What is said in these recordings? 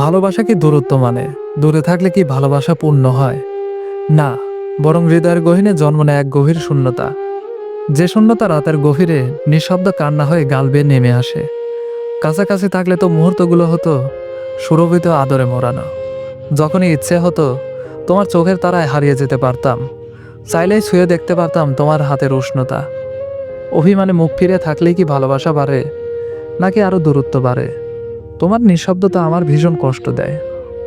ভালোবাসা কি দূরত্ব মানে। দূরে থাকলে কি ভালোবাসা পূর্ণ হয়? না, বরং হৃদয়ের গহীনে জন্ম নেয় এক গভীর শূন্যতা। যে শূন্যতা রাতের গভীরে নিঃশব্দ কান্না হয়ে গাল বেয়ে নেমে আসে। কাছাকাছি থাকলে তো মুহূর্তগুলো হতো সুরভিত আদরে মোড়ানো। যখনই ইচ্ছে হতো, তোমার চোখের তারায় হারিয়ে যেতে পারতাম। চাইলেই ছুঁয়ে দেখতে পারতাম তোমার হাতের উষ্ণতা। অভিমানে মুখ ফিরে থাকলেই কি ভালোবাসা বাড়ে, নাকি আরও দূরত্ব বাড়ে? তোমার নিঃশব্দতা আমার ভীষণ কষ্ট দেয়।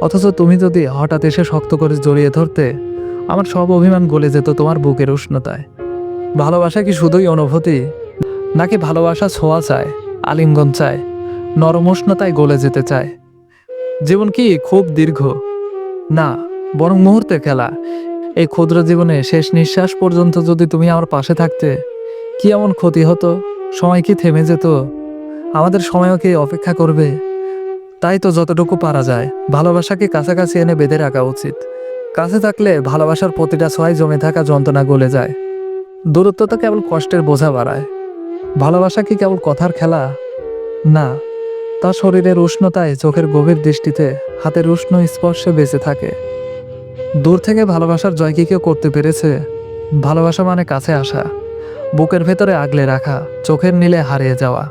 অথচ তুমি যদি হঠাৎ এসে শক্ত করে জড়িয়ে ধরতে, আমার সব অভিমান গলে যেত তোমার বুকের উষ্ণতায়। ভালোবাসা কি শুধুই অনুভূতি, নাকি ভালোবাসা ছোঁয়া চায়, আলিঙ্গন চায়, নরম উষ্ণতায় গলে যেতে চায়? জীবন কি খুব দীর্ঘ? না, বরং মুহূর্তে খেলা। এই ক্ষুদ্র জীবনে শেষ নিঃশ্বাস পর্যন্ত যদি তুমি আমার পাশে থাকতে, কি এমন ক্ষতি হতো? সময় কি থেমে যেত? আমাদের সময়ও কি অপেক্ষা করবে? তাই তো যতটুকু পারা যায়, ভালোবাসাকে কাছাকাছি এনে বেঁধে রাখা উচিত। কাছে থাকলে ভালোবাসার প্রতিটা ছোঁয়ায় জমে থাকা যন্ত্রণা গলে যায়। দূরত্ব তো কেবল কষ্টের বোঝা বাড়ায়। ভালোবাসা কি কেবল কথার খেলা? না। তা শরীরের উষ্ণতায় চোখের গভীর দৃষ্টিতে হাতের উষ্ণ স্পর্শে বেঁচে থাকে। দূর থেকে ভালোবাসার জয় কি কেউ করতে পেরেছে? ভালোবাসা মানে কাছে আসা। বুকের ভেতরে আগলে রাখা, চোখের নীলে হারিয়ে যাওয়া।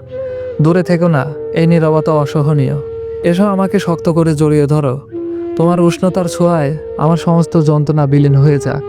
দূরে থেকো না, এই নীরবতা অসহনীয়। এসো আমাকে শক্ত করে জড়িয়ে ধরো। তোমার উষ্ণতার ছোঁয়ায় আমার সমস্ত যন্ত্রণা বিলীন হয়ে যাক।